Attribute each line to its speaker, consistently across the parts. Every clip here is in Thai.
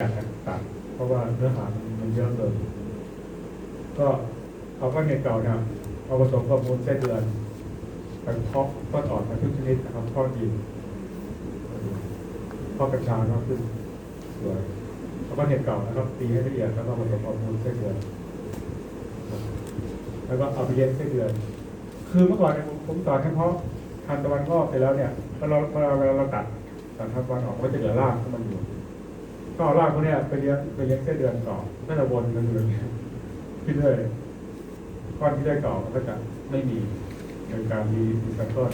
Speaker 1: อยากตัดเพราะว่าเนื้อหามันเยอะเกินก็เอาก้อนเห็ดเก่าเนี่ยเอาผสมกับมูลไส้เดือนไปเพาะก็ถอดมาทุกชนิดนะครับเพาะดินเพาะกระชายมากขึ้นสวยเอาก้อนเห็ดเก่านะครับตีให้ละเอียดแล้วก็ผสมกับมูลไส้เดือน แล้วก็เอาไปเลี้ยงไส้เดือน คือเมื่อก่อนเนี่ยผมผมสอนเฉพาะทันตะวันงอกไปแล้วเนี่ยเวลาเวลาเวลาเราตัดตัดทันตะวันออกก็จะเหลือรากที่มันอยู่ ก็เอากพวกเนี้ยไปเลี้ยงไปเลี้ยงไส้เดือนก่อนก็จะวนกันอยู่อย่างเงี้ยขึ้นเรื่อยก้อนที่ได้เก่ามันก็จะไม่มีในการรีรีไซเคิล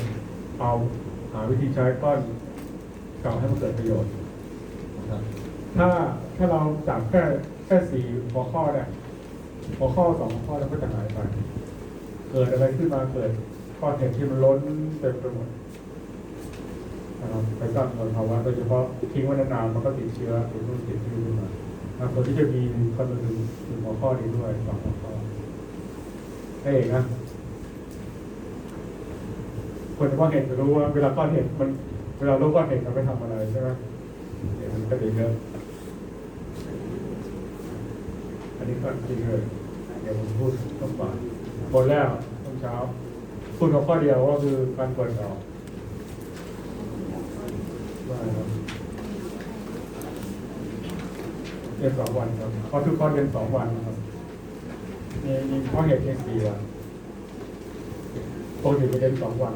Speaker 1: เอาหาวิธีใช้ก้อนเก่าให้มันเกิดประโยชน์นะครับถ้าถ้าเราจับแค่แค่สี่หัวข้อเนี่ยหัวข้อสองข้อแล้วก็จะหายไป เกิดอะไรขึ้นมาเกิดก้อนเห็ดที่มันล้นเต็มไปหมด นะครับไปสร้างมลภาวะโดยเฉพาะทิ้งไว้นานๆมันก็ติดเชื้อติดนู่นติดนี่ขึ้นมาครับคนที่จะมีก็จะถึงถึงหัวข้อนี้ด้วยสองหัวข้อให้เองนะคนที่ว่าเห็นจะรู้ว่าเวลาก้อนเห็ดมัน เวลารู้ก้อนเห็ดมันไปทำอะไรใช่ไหมเดี๋ยวมันก็จะเยอะอันนี้ก็จริงเลยเดี๋ยวผมพูดต้องก่อนบนแล้วต้นเช้าพูดกับข้อเดียวก็คือการเปิดออก ได้ครับเรียนสองวันครับเพราะทุกข้อเรียนสองวันครับมีมีข้อเหตุเพียงสี่วันปกติไปเรียนสองวัน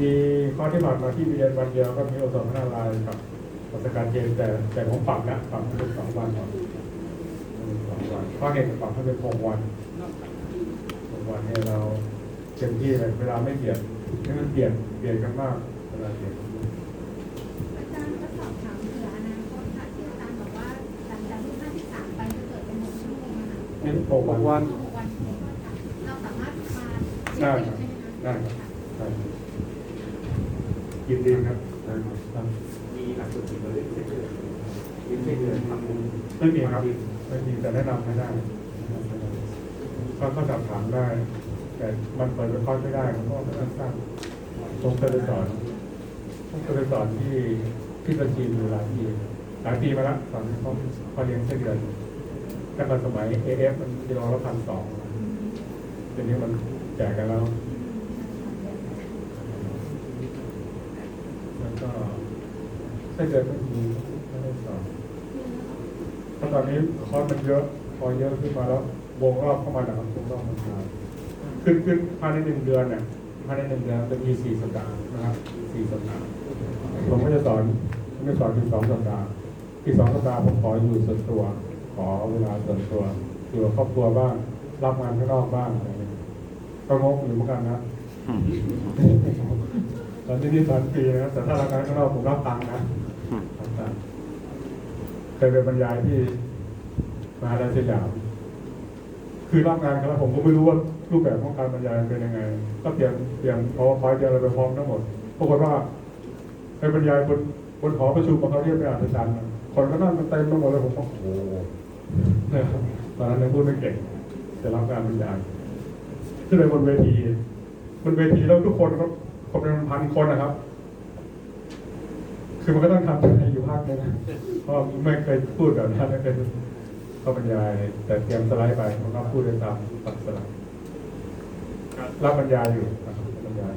Speaker 1: มีข้อที่ผ่านมาที่ไปเรียนวันเดียวก็มีโอสถนาลายกับวัสการเย็นแต่แต่ผมปรับนะปรับเป็นสองวันก่อนสองวันข้อเหตุปรับให้เป็นหกวันหกวันเนี่ยเราเต็มที่เลยเวลาไม่เบียด ให้มันเบียดเบียดกันมากเวลาเบียดกันมาก
Speaker 2: อาจารย์ก็สอบถามเผื่ออนาคตค่ะที่อาจารย์บอกว่าหลังจากที่53ไปจะเกิดเป็นหกชั่วโมงนะคะ
Speaker 1: งั้นหกวัน
Speaker 3: วัน
Speaker 2: หกวันเราสามารถมา
Speaker 1: ได้
Speaker 2: เช็
Speaker 1: ครับ
Speaker 2: คใช่ไหมคะ
Speaker 1: ได้ครับได้ครับยินดีครับได้ครับ
Speaker 3: มีหลักสูตรที่เราเรียนเส้นเดือนมีเส้นเดือนทำบุญ
Speaker 1: ไม่มีครับไม่มีแต่แนะนำไม่ได้ก็ก็สอบถามได้ แต่มันเปิดเป็นคอร์สไม่ได้เพราะว่ามันสั้นๆผมเคยไปสอนผมเคยไปสอนที่ที่ประจีนอยู่หลายปีหลายปีมาแล้วสอนเขาเขาเรียนไส้เดือนตั้งแต่สมัยเอฟมันกิโลละพันสองเดี๋ยวนี้มันแจกกันแล้วแล้วก็ไส้เดือนไม่มีไม่ได้สอนเพราะตอนนี้คอร์สมันเยอะพอเยอะขึ้นมาแล้ววงรอบเข้ามานะครับวงรอบมันมา ขึ้นขึ้นภายในหนึ่งเดือนเนี่ยภายในหนึ่งเดือนจะมีสี่สัปดาห์นะครับสี่สัปดาห์ผมก็จะสอนผมจะสอนถึงสองสัปดาห์ที่สองสัปดาห์ผมขออยู่ส่วนตัว ขอเวลาส่วนตัวอยู่กับครอบครัวบ้างรับงานข้างนอกบ้างอะไรอย่างเงี้ยก็งกอยู่เหมือนกันนะตอนที่นี่สอนฟรีนะแต่ถ้ารับงานข้างนอกผมรับตังค์นะรับตังค์เคยไปบรรยายที่มหาลัยสยาม คือรับงานครับผมก็ไม่รู้ว่ารูปแบบของการบรรยายเป็นยังไง ก็เตรียมเตรียมพอพอยเตรียมอะไรไปพร้อมทั้งหมดปรากฏว่าไปบรรยายบนบนหอประชุมของเขาเรียกไปอ่านอาจารย์คนก็นั่งกันเต็มไปหมดเลยผมก็โอ้โหนี่ยครับตอนนั้นยังพูดไม่เก่งแต่รับการบรรยายขึ้นไปบนเวทีบนเวทีแล้วทุกคนก็คนเป็นพันคนนะครับ คือมันก็ต้องทำใจอยู่ภาคนึงนะเพราะไม่เคยพูดแบบนั้นไม่เคย ก็บรรยาย แต่เตรียมสไลด์ไปมันก็พูดได้ตามตัดสไลด์รับบรรยายอยู่นะครับบรรยาย